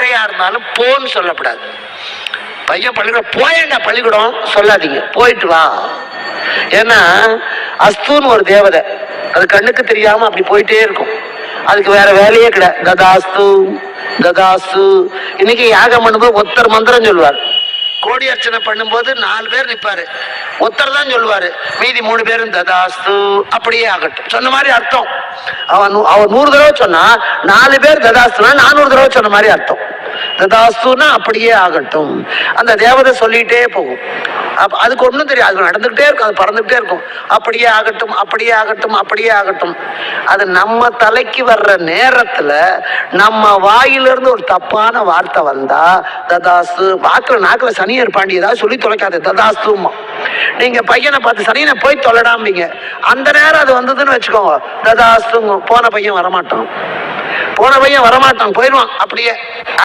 யாரையா இருந்தாலும் போன்னு சொல்லக்கூடாது பையன் பள்ளிக்கூடம் போயேண்டா பள்ளிக்கூடம் சொல்லாதீங்க. போயிட்டு வா. ஏன்னா அஸ்துன்னு ஒரு தேவதை. அது கண்ணுக்கு தெரியாம அப்படி போயிட்டே இருக்கும். அதுக்கு வேற வேலையே கிடையாது ததாஸ்து ததாஸ்து இன்னைக்கு யாகம் பண்ணும்போது ஒருத்தர் மந்திரம் சொல்லுவார். கோடி அர்ச்சனை பண்ணும்போது நாலு பேர் நிற்பாரு ஒருத்தர் தான் சொல்லுவாரு. மீதி மூணு பேரும் ததாஸ்து அப்படியே ஆகட்டும். சொன்ன மாதிரி அர்த்தம். அவன் நூ- அவன் நூறு தடவை சொன்னா நாலு பேர் ததாஸ்துனா நானூறு தடவை சொன்ன மாதிரி அர்த்தம். ததாஸ்துனா அப்படியே ஆகட்டும். அந்த தேவதை சொல்லிட்டே போகும். அதுக்கு ஒண்ணும் தெரியாது. அது நடந்துகிட்டே இருக்கும். அது பறந்துகிட்டே இருக்கும். அப்படியே ஆகட்டும் அப்படியே ஆகட்டும் அப்படியே ஆகட்டும். அது நம்ம தலைக்கு வர்ற நேரத்துல நம்ம வாயிலிருந்து ஒரு தப்பான வார்த்தை வந்தா ததாஸ்து வாக்குல நாக்குல சனியர் பாண்டி ஏதாவது சொல்லி தொலைக்காது. ததாஸ்துமா நீங்க பையனை பார்த்து சனியனை போய் தொலைடாமீங்க. அந்த நேரம் அது வந்ததுன்னு வச்சுக்கோங்க. ததாஸ்துங்க போன பையன் வரமாட்டான். போன பையன் வரமாட்டான். போயிடுவான். அப்படியே